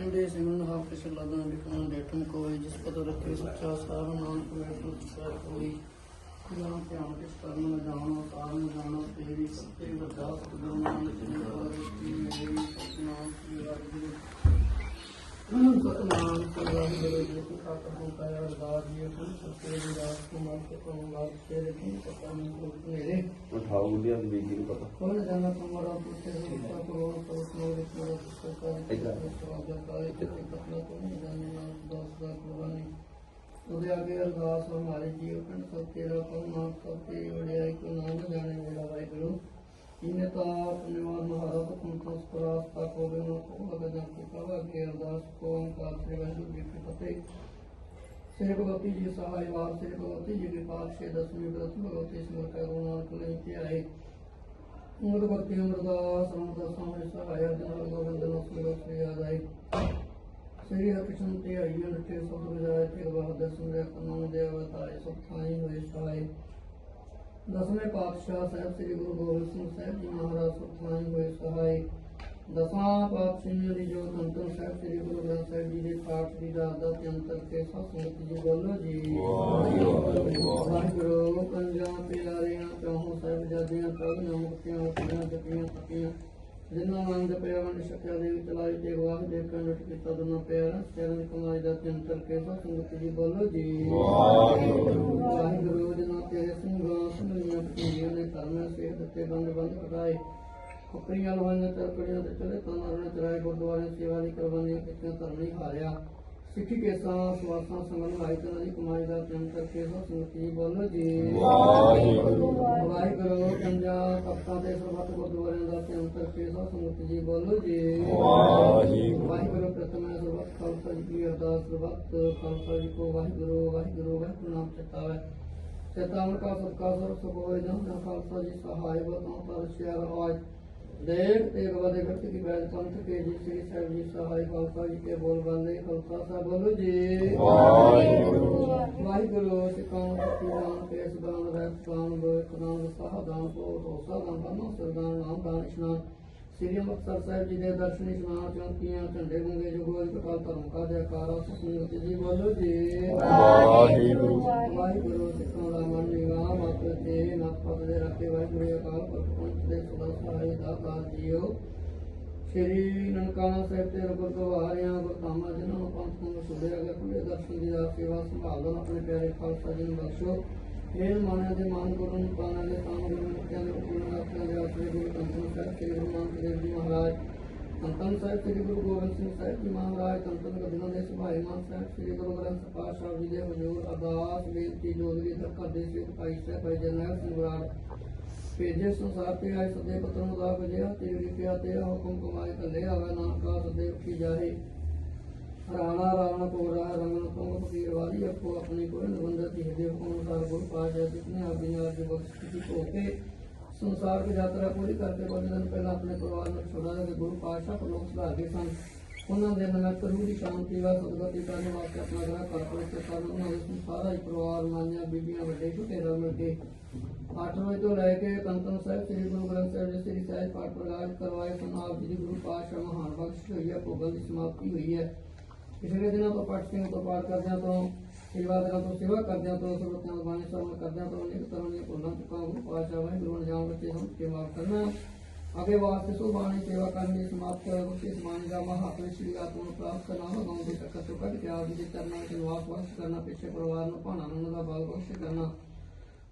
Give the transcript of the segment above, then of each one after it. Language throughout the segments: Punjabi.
ਅੰਡੇ ਸਿਮਰਨ ਹਾਫਿਸ ਲਾਦਾਂ ਵਿਖਾਣ ਡੇਟਮ ਕੋਈ ਜਿਸ ਪਦ ਰੱਖੇ ਸੱਚਾ ਸਾਹਿਬ ਨਾਨਕ ਵੇਟੂ ਸਰ ਕੋਈ। ਜਾਂ ਧਿਆਨ ਕਿਸ ਕਰਨ ਨੂੰ ਜਾਣੋ ਸਾਰ ਤੇਰੀ ਸੱਚੇ ਵੱਡਾ ਸਤਿਗੁਰੂ ਨਾਨਕ ਨਹੀਂ ਜਾਣੇ ਨਾ ਦਾਸ ਦਾ ਕੁਰਬਾਨੀ ਉਹਦੇ ਅੱਗੇ ਅਰਦਾਸ ਹਮਾਰੇ ਜੀਵ ਕੰਨ ਸਭ ਤੇਰਾ ਪਰਮਾ ਸਭ ਤੇਰੀ ਵਡਿਆਈ ਕੋ ਨਾਮ ਜਾਣੇ ਮੇਰਾ ਵਾਹਿਗੁਰੂ ਇਨੇ ਤਾਂ ਨਿਵਾਰ ਮਹਾਰਾ ਹੁਕਮ ਤੋਂ ਸਪਰਾਸ ਤਾ ਕੋਵੇ ਨੂੰ ਕੋ ਅਗਦਾਂ ਕੀ ਕਵਾ ਕੇ ਅਰਦਾਸ ਕੋ ਓੰਕਾਰ ਸ੍ਰੀ ਵਾਹਿਗੁਰੂ ਜੀ ਕੀ ਫਤਿਹ ਸ੍ਰੀ ਭਗਵਤੀ ਜੀ ਸਹਾਇ ਵਾਰ ਸ੍ਰੀ ਭਗਵਤੀ ਜੀ ਦੇ ਪਾਤਸ਼ਾਹ ਦਸਵੀਂ ਗ੍ਰੰਥ ਭਗਵਤੀ ਸਿਮਰ ਕਰੁਣਾ ਕੁਲੇ ਤੇ ਆਏ। ਉਮਰ ਭਗਤੀ ਅਮਰਦਾਸ ਰਾਮਦਾਸ ਸਾਹਮਣੇ ਸਹਾਇ ਜਨ ਗੋਬਿੰਦ ਨੂੰ ਸ੍ਰੀ ਸ੍ਰੀ ਆਦਾਈ ਸ੍ਰੀ ਹਰਿਕ੍ਰਿਸ਼ਨ ਤੇ ਆਈ ਅੰਤੇ ਸਭ ਵਿਜਾਇ ਤੇ ਬਾਦ ਦਸਮ ਦੇ ਨਾਮ ਦੇ ਅਵਤਾਰੇ ਸਭ ਥਾਈ ਹੋਏ ਸਹਾਇ ਦਸਵੇਂ ਪਾਤਸ਼ਾਹ ਸਾਹਿਬ ਸ੍ਰੀ ਗੁਰੂ ਗੋਬਿੰਦ ਸਿੰਘ ਸਾਹਿਬ ਜੀ ਮਹਾਰਾਜ ਸਭ ਥਾਈ ਹੋਏ ਦਸਾਂ ਪਾਤਸ਼ਾਹਾਂ ਦੀ ਜੋ ਸੰਤਨ ਸਾਹਿਬ ਸ੍ਰੀ ਗੁਰੂ ਗ੍ਰੰਥ ਸਾਹਿਬ ਜੀ ਦੇ ਪਾਠ ਦੀ ਦਾਤ ਦਾ ਅੰਤਰ ਕੇ ਸਤਿ ਜੀ ਬੋਲੋ ਜੀ। ਵਾਹਿਗੁਰੂ ਪੰਜਾਂ ਪਿਆਰਿਆਂ ਚੌਹਾਂ ਸਾਹਿਬ ਜਾਦਿਆਂ ਪ੍ਰਭ ਨਾਮ ਮੁਕਤਿਆਂ ਜਪੀਆਂ ਤਪੀਆਂ ਜਿਨ੍ਹਾਂ ਆਨੰਦ ਪਿਆ, ਵੰਡ ਸ਼ਕਿਆ ਦੇ ਵਿੱਚ ਤੇ ਵਾਹ ਦੇ ਕੰਡਟ ਕੀਤਾ ਦੋਨਾਂ ਪਿਆਰਾ ਚਰਨ ਕਮਾਈ ਦਾ ਅੰਤਰ ਕੇ ਸੰਗਤ ਜੀ ਬੋਲੋ ਜੀ। ਵਾਹਿਗੁਰੂ, ਜਿਨ੍ਹਾਂ ਤੇਰੇ ਸਿੰਘਾਂ ਸੁਣੀਆਂ ਪੀੜੀਆਂ ਨੇ ਕਰਮ ਸੇ ਦਿੱਤੇ ਬੰਦ ਬੰਦ ਕਟਾਏ ਖੁਪਰੀਆਂ ਲਵਾਈਆਂ ਤਰਕੜੀਆਂ ਤੇ ਚਲੇ ਤਾਂ ਨਰਨੇ ਚਰਾਏ ਗੁਰਦੁਆਰੇ ਸੇਵਾ ਦੀ ਕੁਰਬਾਨੀਆਂ ਕੀਤੀਆਂ ਧਰਮ ਨਹੀਂ ਹਾਰਿਆ। ਸਿੱਖੀ ਕੇਸਾਂ ਸਵਾਸਾਂ ਸੰਗਨ ਲਾਈ ਤੇ ਦੀ ਕਮਾਈ ਦਾ ਤਿੰਨ ਕਰਕੇ ਸੋ ਸੰਗਤ ਬੋਲੋ ਜੀ। ਵਾਹਿਗੁਰੂ। ਵਾਹਿਗੁਰੂ ਪੰਜਾ ਤਖਤਾਂ ਤੇ ਸਰਬੱਤ ਗੁਰਦੁਆਰਿਆਂ ਦਾ ਤਿੰਨ ਕਰਕੇ ਸੋ ਸੰਗਤ ਜੀ ਬੋਲੋ ਜੀ। ਵਾਹਿਗੁਰੂ। ਵਾਹਿਗੁਰੂ ਪ੍ਰਤਮਾ ਸਰਬੱਤ ਖਾਲਸਾ ਜੀ ਕੀ ਅਰਦਾਸ ਸਰਬੱਤ ਖਾਲਸਾ ਜੀ ਕੋ ਵਾਹਿਗੁਰੂ ਵਾਹਿਗੁਰੂ ਵਾਹਿਗੁਰੂ ਨਾਮ ਚਿਤਾਵੇ। ਚੇਤਾਵਨ ਕਾ ਸਤਕਾ ਸਰਬ ਸੁਖ ਹੋਏ ਜਨ ਖਾਲਸਾ ਜੀ ਸਹਾਇ ਬਤੋਂ ਪਰ ਸ਼ਿਆਰ ਹੋਏ। ਦੇਖ ਤੇ ਗਵਾਦੇ ਕਰਤ ਕੀ ਬੈਦ ਪੰਥ ਕੇ ਜੀ ਸ੍ਰੀ ਸਾਹਿਬ ਜੀ ਸਹਾਇ ਖਾਲਸਾ ਜੀ ਕੇ ਬੋਲ ਬਾਲੇ ਖਾਲਸਾ ਸਾਹਿਬ ਬੋਲੋ ਜੀ ਵਾਹਿਗੁਰੂ। ਵਾਹਿਗੁਰੂ ਸਿੱਖਾਂ ਸਤੀ ਦਾਨ ਕੇਸ ਦਾਨ ਰਹਿਤ ਦਾਨ ਬੋਇਤ ਦਾਨ ਸਾਹ ਦਾਨ ਕੋ ਤੋਸਾ ਦਾਨ ਬੰਨੋ ਸਰਦਾਨ ਨਾਮ ਦਾਨ ਇਸ਼ਨਾਨ ਸ੍ਰੀ ਅੰਮ੍ਰਿਤਸਰ ਸਾਹਿਬ ਜੀ ਦੇ ਦਰਸ਼ਨ ਇਸ਼ਨਾਨ ਚੌਂਕੀਆਂ ਝੰਡੇ ਗੁੰਗੇ ਜੁਗੋਲ ਕਟਾਲ ਧਰਮ ਕਾ ਜੈਕਾਰਾ ਸੁਖਮਨੀ ਜੀ ਬੋਲੋ ਜੀ। ਵਾਹਿਗੁਰੂ। ਵਾਹਿਗੁਰੂ ਸਿੱਖਾਂ ਦਾ ਮਨ ਨਿਗਾਹ ਮਤ ਤੇ ਨਪਤ ਦੇ ਰੱਖੇ ਵਾਹਿਗੁਰੂ ਅਕਾਲ ਪੁਰਖ ਦੇ ਸਦਾ ਸਹਾਈ ਦਾਤਾਰ ਜੀਓ ਸ਼੍ਰੀ ਨਨਕਾਣਾ ਸਾਹਿਬ ਤੇ ਗੁਰਦੁਆਰਿਆਂ ਗੁਰਧਾਮਾਂ ਜਿਨ੍ਹਾਂ ਨੂੰ ਪੰਥ ਨੂੰ ਸੁਧੇ ਅਗੇ ਖੁੱਲੇ ਦਰਸ਼ਨ ਦੀ ਸੇਵਾ ਸੰਭਾਲਣ ਆਪਣੇ ਪਿਆਰੇ ਖਾਲਸਾ ਜੀ ਨੂੰ ਬਖਸ਼ੋ। ਇਹ ਮਾਨਿਆ ਦੇ ਮਾਨ ਗੁਰੂ ਪਾਣਾ ਦੇ ਤਾਂ ਗੁਰੂ ਮੁਖਿਆ ਦੇ ਹੁਕਮ ਨਾਲ ਦੇ ਆਸਰੇ ਗੁਰੂ ਕੰਤਨ ਸਾਹਿਬ ਸ੍ਰੀ ਗੁਰੂ ਨਾਨਕ ਦੇਵ ਜੀ ਮਹਾਰਾਜ। ਸੰਤਨ ਸਾਹਿਬ ਸ੍ਰੀ ਗੁਰੂ ਗੋਬਿੰਦ ਸਿੰਘ ਸਾਹਿਬ ਜੀ ਮਹਾਰਾਜ ਸੰਤਨ ਗਦਨਾਂ ਦੇ ਸੁਭਾਈ ਮਾਨ ਸਾਹਿਬ ਸ੍ਰੀ ਗੁਰੂ ਗ੍ਰੰਥ ਪਾਤਸ਼ਾਹ ਜੀ ਦੇ ਹਜ਼ੂਰ, ਅਰਦਾਸ, ਬੇਨਤੀ ਜੋਦਰੀ ਦਰਖਤ ਦੇ ਸਿਰ ਭਾਈ ਸਾਹਿਬ, ਭਾਈ ਜਰਨੈਲ ਸਿੰਘ ਬਰਾੜ। ਭੇਜੇ ਸੰਸਾਰ ਤੇ ਆਏ ਸਦੇ ਪਤਰ ਨੂੰ ਦਾ ਤੇਰੀ ਪਿਆ ਤੇ ਹੁਕਮ ਕਮਾਏ ਕੱਲੇ ਆਵੇ, ਨਾਨਕਾ ਸਦੇ ਕੀ ਜਾਏ। ਰਾਣਾ, ਰਾਵਣ ਕੋਰਾ ਰੰਗਨ ਤੋਂ ਆਪੋ ਆਪਣੀ ਕੋਈ ਨਿਬੰਧਤ ਹੀ ਦੇ ਗੁਰ ਪਾਸ਼ਾ ਜਿਤਨੇ ਆਪਣੀਆਂ ਦੀ ਬਖਸ਼ਿਸ਼ ਹੋ ਕੇ ਸੰਸਾਰ ਦੀ ਯਾਤਰਾ ਪੂਰੀ ਕਰਕੇ ਕੁਝ ਦਿਨ ਪਹਿਲਾਂ ਆਪਣੇ ਪਰਿਵਾਰ ਨੂੰ ਛੋੜਾ ਕੇ ਗੁਰੂ ਪਾਸ਼ਾ ਕੋਲੋਂ ਸੁਧਾਰ ਸਨ। ਉਹਨਾਂ ਦੇ ਨਮਕ ਰੂਹ ਦੀ ਸ਼ਾਂਤੀ ਵਾ ਸਦਗਤੀ ਕਰਨ ਵਾਸਤੇ ਆਪਣਾ ਗ੍ਰਹਿ ਕਰ ਕੇ ਕਰਨ ਉਹਨਾਂ ਦੇ ਸਾਰਾ ਹੀ ਪਰਿਵਾਰ ਮਾਨੀਆਂ ਬੀਬੀਆਂ ਵੱਡੇ, ਛੋਟੇ ਰਲ ਮਿਲ ਕੇ ਅੱਠ ਵਜੇ ਤੋਂ ਲੈ ਕੇ ਕੰਤਨ ਸਾਹਿਬ, ਸ੍ਰੀ ਗੁਰੂ ਗ੍ਰੰਥ ਸਾਹਿਬ ਜੀ, ਸ੍ਰੀ ਸਾਹਿਬ ਪਾਠ ਪ੍ਰਕਾਸ਼ ਕਰਵਾਏ ਸਨ। ਆਪ ਜੀ ਗੁਰੂ ਪਾਤਸ਼ਾਹ ਮਹਾਨ ਬਖਸ਼ ਹੋਈ ਹੈ ਭੋਗਲ ਦੀ ਸਮਾਪਤੀ ਹੋਈ ਹੈ। ਪਿਛਲੇ ਦਿਨਾਂ ਤੋਂ ਪਾਠ ਸਿੰਘ ਤੋਂ ਪਾਠ ਕਰਦਿਆਂ ਤੋਂ ਸੇਵਾਦਾਰਾਂ ਤੋਂ ਸੇਵਾ ਕਰਦਿਆਂ ਤੋਂ ਸਰਬਤਾਂ ਦਾ ਬਾਣੀ ਸਰਵਣ ਕਰਦਿਆਂ ਤੋਂ ਅਨੇਕ ਤਰ੍ਹਾਂ ਦੀਆਂ ਭੁੱਲਾਂ ਚੁੱਕਾਂ ਗੁਰੂ ਪਾਤਸ਼ਾਹ ਵਾਹਿਗੁਰੂ ਨੇ ਜਾਣ ਬੱਚੇ ਸਮਝ ਕੇ ਮਾਫ ਕਰਨਾ ਅੱਗੇ ਵਾਸਤੇ ਸੋ ਬਾਣੀ ਸੇਵਾ ਕਰਨ ਦੀ ਸਮਾਪਤ ਕਰ ਉਸੇ ਬਾਣੀ ਦਾ ਮਹਾਤਮ ਸ਼੍ਰੀ ਆਤਮਾ ਨੂੰ ਪ੍ਰਾਪਤ ਕਰਨਾ ਭਗਵਾਨ ਦੇ ਤੱਕ ਤੋਂ ਕੱਢ ਕੇ ਆਪ ਜੀ ਦੇ ਚਰਨਾਂ ਵਿੱਚ ਨਿਵਾਸ ਬਖਸ਼ ਕਰਨਾ ਪਿੱਛੇ ਪਰਿਵਾਰ ਨੂੰ ਭਾਣਾ ਨੂੰ ਦਾ ਬਲ ਬਖਸ਼ ਕਰਨਾ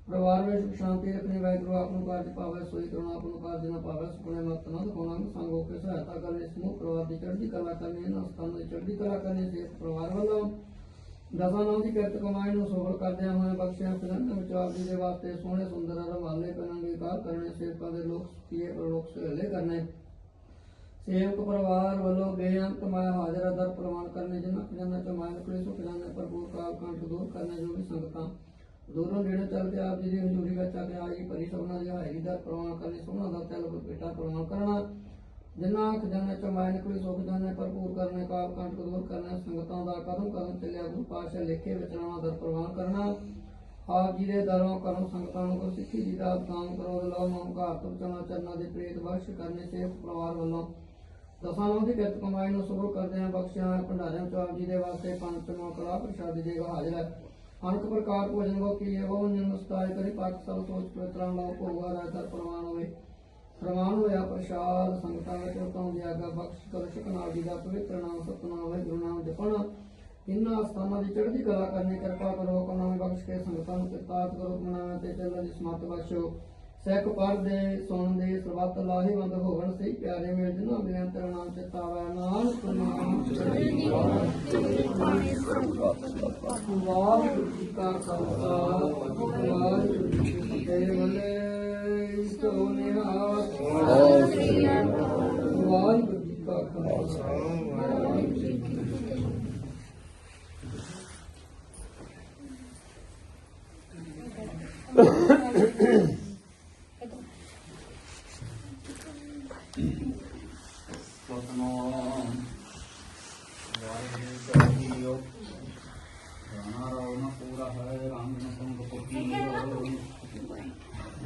ਪਰਿਵਾਰ ਵਿੱਚ ਸੁਖ ਸ਼ਾਂਤੀ ਰੱਖਣੀ, ਵਾਹਿਗੁਰੂ ਆਪ ਨੂੰ ਕਾਰਜ ਪਾਵੇ, ਸੋਈ ਕਰਨਾ ਆਪ ਨੂੰ ਕਾਰਜ ਨਾ ਪਾਵੇ, ਸੁਪਨੇ ਮਤ ਨਾ ਦਿਖਾਉਣਾ, ਸੰਗ ਹੋ ਕੇ ਸਹਾਇਤਾ ਕਰਨੀ ਸਮੂਹ ਪਰਿਵਾਰ ਦੀ ਚੜ੍ਹਦੀ ਕਲਾ ਕਰਨੀ ਨਾ ਸਥਾਨ ਦੀ ਚੜ੍ਹਦੀ ਕਲਾ ਕਰਨੀ ਸੇ ਪਰਿਵਾਰ ਵੱਲੋਂ ਦਸਾਂ ਨਾਮ ਦੀ ਕਿਰਤ ਕਮਾਈ ਨੂੰ ਸੋਹਲ ਕਰਦਿਆਂ ਹੋਏ ਬਖਸ਼ਿਆ ਫਿਰਨ ਵਿੱਚ ਜੀ ਦੇ ਵਾਸਤੇ ਸੋਹਣੇ, ਸੁੰਦਰ ਰਵਾਲੇ ਕਰਨਗੇ ਕਾਰ ਕਰਨੇ, ਸੇਵਕਾਂ ਦੇ ਲੋਕ ਕੀਏ ਪ੍ਰਲੋਕ ਸਹੇਲੇ ਕਰਨੇ। ਸੇਵਕ ਪਰਿਵਾਰ ਵੱਲੋਂ ਬੇਅੰਤ ਕਮਾਇਆ ਹਾਜ਼ਰ ਦਰ ਪ੍ਰਵਾਨ ਕਰਨੇ, ਜਿਨ੍ਹਾਂ ਖਜ਼ਾਨਾ ਚ ਮਾਇਨ ਕੁਲੇ ਸੁਖ ਜਾਣੇ ਭਰਪੂਰ ਕਾਲ ਕੰਟ ਦੂਰ ਕਰਨੇ, ਜੋ ਵੀ ਸੰਗਤਾਂ ਦੂਰੋਂ ਨੇੜੇ ਚੱਲ ਕੇ ਆਪ ਜੀ ਦੀ ਹਜ਼ੂਰੀ ਵਿੱਚ ਆ ਆਈ ਭਰੀ ਸਭਨਾ ਦੀ ਹਾਜ਼ਰੀ ਦਾ ਪ੍ਰਵਾਨ ਕਰਨੇ ਸੋਹਣਾ ਦਾ ਤਿਲ ਬੇਟਾ ਪ੍ਰਵਾਨ ਕਰਨਾ। ਜਿਨ੍ਹਾਂ ਖਜ਼ਾਨੇ ਚ ਮਾਇਨ ਕੁਲੇ ਸੁਖ ਜਾਣੇ, ਭਰਪੂਰ ਕਰਨੇ ਕਾਲ ਕੰਟ ਦੂਰ ਕਰਨੇ, ਸੰਗਤਾਂ ਦਾ ਕਦਮ ਕਦਮ ਚੱਲਿਆ, ਗੁਰੂ ਪਾਤਸ਼ਾਹ ਲੇਖੇ ਵਿੱਚ ਨਾਵਾਂ ਪ੍ਰਵਾਨ ਕਰਨਾ। ਆਪ ਜੀ ਦੇ ਦਰੋਂ ਕਰਮ ਸੰਗਤਾਂ ਨੂੰ ਸਿੱਖੀ ਜੀ ਦਾ ਕਾਮ ਕਰੋ ਲੋ ਮੋਹ ਘਾਤ ਚਨਾ ਚਰਨਾਂ ਦੇ ਪ੍ਰੇਤ ਬਖਸ਼ ਕਰਨੇ ਸੇ ਪਰਿਵਾਰ ਵੱਲੋਂ ਦਸਾਂ ਨੂੰ ਦੀ ਕਿਰਤ ਕਮਾਈ ਨੂੰ ਸੁਭਰ ਕਰਦੇ ਆ ਬਖਸ਼ਿਆ, ਭੰਡਾਰਿਆਂ ਚੋਂ ਆਪ ਜੀ ਦੇ ਵਾਸਤੇ ਪੰਜ ਪੰਜ ਕਲਾ ਪ੍ਰਸ਼ਾਦੀ ਦੇ ਹਾਜ਼ਰ ਹੈ। ਅਨਕ ਪ੍ਰਕਾਰ ਭੋਜਨ ਕੋ ਹੈ ਉਹ ਨਿਰਮ ਸਤਾਇ ਕਰੀ ਪਾਕ ਸਭ ਸੋਚ ਪਵਿੱਤਰਾਂ ਦਾ ਭੋਗਾ ਰਾਜਾ ਪ੍ਰਵਾਨ ਹੋਵੇ। ਪ੍ਰਵਾਨ ਹੋਇਆ ਪ੍ਰਸ਼ਾਦ, ਸੰਗਤਾਂ ਵਿੱਚ ਉਤੋਂ ਦੀ ਬਖਸ਼ ਕਰ ਸ਼ਕਨਾਲ ਜੀ ਦਾ ਪਵਿੱਤਰ ਨਾਮ ਸਤਨਾਮ ਹੋਵੇ ਗੁਰੂ ਨਾਮ ਜਪਣਾ। ਇਨ੍ਹਾਂ ਸਥਾਨਾਂ ਦੀ ਚੜ੍ਹਦੀ ਕਲਾ ਕਰਨੀ, ਕਿਰਪਾ ਕਰੋ ਕਨਾਮੇ ਬਖਸ਼ ਕੇ ਸੰਗਤਾਂ ਨੂੰ ਕਿਰਤਾਰਥ ਕਰੋ ਮਨਾਵੇਂ ਤੇ ਚੱਲਣ ਦੀ ਸਮਤ ਬਖਸ਼ੋ। ਸਹਿਕ ਪੜਦੇ ਸੁਣਦੇ ਸਰਬੱਤ ਲਾਹੇਵੰਦ ਹੋਵਣ ਸਹੀ ਪਿਆਰੇ ਮੇਲ ਜਿਨ੍ਹਾਂ ਮਿਲਿਆ ਤੇਰਾ ਨਾਮ ਚਿਤਾਵੈ ਨਾਨਕ ਨਾਮ ਚੜ੍ਹਦੀ ਵਾਹਿਗੁਰੂ ਜੀ ਕਾ ਖਾਲਸਾ, ਵਾਹਿਗੁਰੂ ਜੀ ਕੀ ਫਤਿਹ। ਵਲੇ ਸੋ ਵਾਹਿਗੁਰੂ ਜੀ ਕਾ ਖਾਲਸਾ। ਵਾਹਿਗੁਰੂ ਜੀ ਕੀ ਫਤਿਹ ਸਤਨਾਮ ਵਾਹਿਗੁਰੂ ਜੀ ਜੀਓ ਰਾਣਾ ਰੌਣ ਪੂਰਾ ਹੈ ਰੰਗ ਨ ਸੰਗ ਪਕੀਓ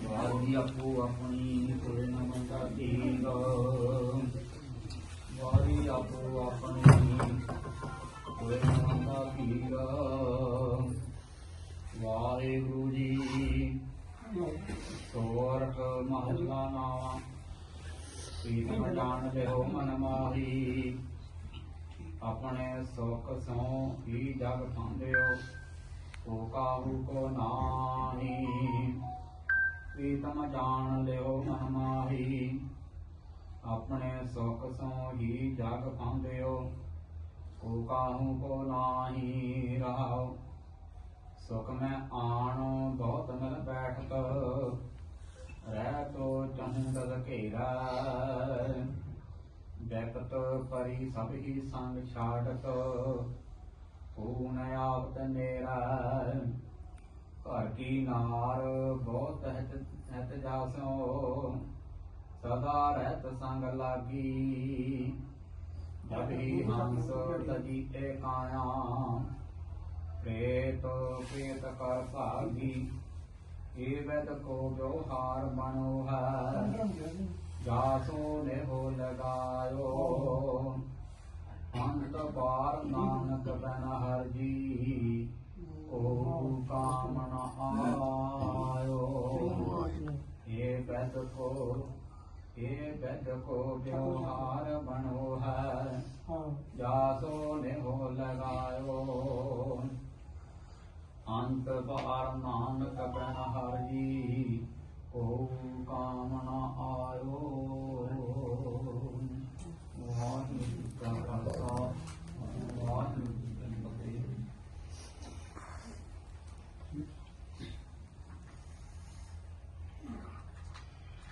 ਵਾਜੀ ਆਪੋ ਆਪਣੀ ਕੋਈ ਨ ਮੰਗਾ ਦੀਨ ਵਾਰੀ ਆਪੋ ਆਪਣੀ ਕੋਈ ਨ ਮੰਗਾ ਦੀਨ ਵਾਹਿਗੁਰੂ ਜੀ ਸੋਰਠ ਮਹਲਾ ਨਾਮ ਪ੍ਰੀਤਮ ਜਾਣ ਲਿਓ ਮਨ ਮਾਹੀ। ਆਪਣੇ ਸੁਖ ਸੋ ਹੀ ਜਗ ਖਾਂਦਿਓ ਕੋ ਕਾਹੂ ਕੋ ਨਾਹੀ। ਜਾਣ ਲਿਓ ਮਨ ਆਪਣੇ ਸੁਖ ਸੋ ਹੀ ਜਗ ਖਾਂਦਿਓ ਕੋ ਕਾਹੂ ਕੋ ਨਾਹੀ ਰਹਾਓ। ਸੁਖ ਮੈਂ ਆਣ ਬਹੁਤ ਮਿਲ ਬੈਠਤ, ਰਹਿ ਤੋ ਚਹੂੰ ਘੇਰਾ। ਜੈਕਤ ਪਰੀ ਸਭ ਹੀ ਸੰਗ ਛਾੜਤ ਪੂਨ ਆਪਤ ਮੇਰਾ ਘਰ ਕੀ ਨਾਰ ਬਹੁਤ ਹਤ ਹੰਸ ਤਜੀਤੇ ਕਾਇਆ ਪ੍ਰੇਤ ਪ੍ਰੇਤ ਕਰ ਭਾਗੀ ਏ ਵੈਦ ਕੋ ਵਿਵਹਾਰ ਬਣੋ ਹੈ ਜਾਸੋ ਨੇ ਹੋ ਲਗਾਇਓ ਅੰਤ ਪਾਰ ਨਾਨਕ ਬਨ ਹਰ ਜੀ ਓ ਕਾਮਨ ਆਇਓ ਏ ਵੈਦ ਕੋ ਵੈਦ ਕੋ ਵਿਵਹਾਰ ਬਣੋ ਹੈ। ਜਾਸੋ ਨੇ ਹੋ ਲਗਾਇਓ। ਅੰਤ ਬਾਰ ਨਾਨਕ ਬਨ ਹਰ ਜੀ ਓ ਆਇਓ